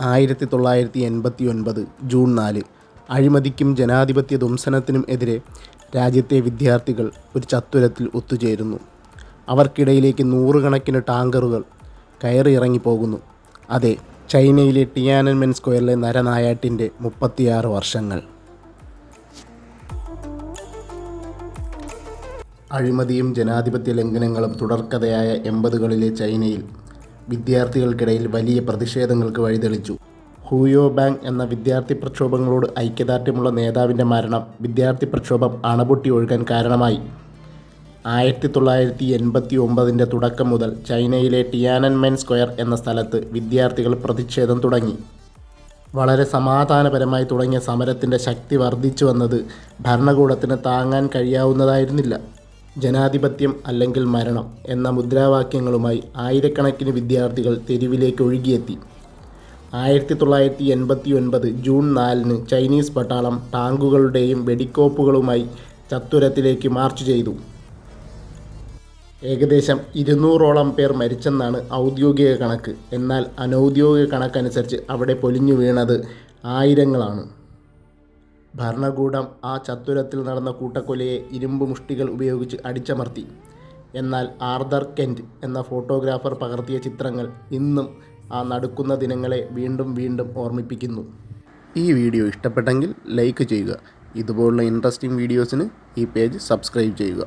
ആയിരത്തി തൊള്ളായിരത്തി എൺപത്തി ഒൻപത് ജൂൺ നാല് അഴിമതിക്കും ജനാധിപത്യ ധ്വംസനത്തിനും എതിരെ രാജ്യത്തെ വിദ്യാർത്ഥികൾ ഒരു ചത്തുരത്തിൽ ഒത്തുചേരുന്നു. അവർക്കിടയിലേക്ക് നൂറുകണക്കിന് ടാങ്കറുകൾ കയറി പോകുന്നു അതെ ചൈനയിലെ ടിയാനൻമെൻ സ്ക്വയറിലെ നരനായാട്ടിന്റെ മുപ്പത്തിയാറ് വർഷങ്ങൾ. അഴിമതിയും ജനാധിപത്യ ലംഘനങ്ങളും തുടർക്കഥയായ എൺപതുകളിലെ ചൈനയിൽ വിദ്യാർത്ഥികൾക്കിടയിൽ വലിയ പ്രതിഷേധങ്ങൾക്ക് വഴിതെളിച്ചു. ഹൂയോ ബാങ് എന്ന വിദ്യാർത്ഥി പ്രക്ഷോഭങ്ങളോട് ഐക്യദാർഢ്യമുള്ള നേതാവിന്റെ മരണം വിദ്യാർത്ഥി പ്രക്ഷോഭം അണപൊട്ടി ഒഴുകാൻ കാരണമായി. ആയിരത്തി തൊള്ളായിരത്തി എൺപത്തി ഒമ്പതിന്റെ തുടക്കം മുതൽ ചൈനയിലെ ടിയാനൻമെൻ സ്ക്വയർ എന്ന സ്ഥലത്ത് വിദ്യാർത്ഥികൾ പ്രതിഷേധം തുടങ്ങി. വളരെ സമാധാനപരമായി തുടങ്ങിയ സമരത്തിന്റെ ശക്തി വർദ്ധിച്ചു വന്നത് ഭരണകൂടത്തിന് താങ്ങാൻ കഴിയാവുന്നതായിരുന്നില്ല. ജനാധിപത്യം അല്ലെങ്കിൽ മരണം എന്ന മുദ്രാവാക്യങ്ങളുമായി ആയിരക്കണക്കിന് വിദ്യാർത്ഥികൾ തെരുവിലേക്ക് ഒഴുകിയെത്തി. ആയിരത്തി തൊള്ളായിരത്തി എൺപത്തി ഒൻപത് ജൂൺ നാലിന് ചൈനീസ് പട്ടാളം ടാങ്കുകളുടെയും വെടിക്കോപ്പുകളുമായി ചത്തുരത്തിലേക്ക് മാർച്ച് ചെയ്തു. ഏകദേശം ഇരുന്നൂറോളം പേർ മരിച്ചെന്നാണ് ഔദ്യോഗിക കണക്ക്. എന്നാൽ അനൗദ്യോഗിക കണക്കനുസരിച്ച് അവിടെ പൊലിഞ്ഞു വീണത് ആയിരങ്ങളാണ്. ഭരണകൂടം ആ ചത്തുരത്തിൽ നടന്ന കൂട്ടക്കൊലയെ ഇരുമ്പ് മുഷ്ടികൾ ഉപയോഗിച്ച് അടിച്ചമർത്തി. എന്നാൽ ആർദർ കെന്റ് എന്ന ഫോട്ടോഗ്രാഫർ പകർത്തിയ ചിത്രങ്ങൾ ഇന്നും ആ നടക്കുന്ന ദിനങ്ങളെ വീണ്ടും വീണ്ടും ഓർമ്മിപ്പിക്കുന്നു. ഈ വീഡിയോ ഇഷ്ടപ്പെട്ടെങ്കിൽ ലൈക്ക് ചെയ്യുക. ഇതുപോലുള്ള ഇൻട്രസ്റ്റിംഗ് വീഡിയോസിന് ഈ പേജ് സബ്സ്ക്രൈബ് ചെയ്യുക.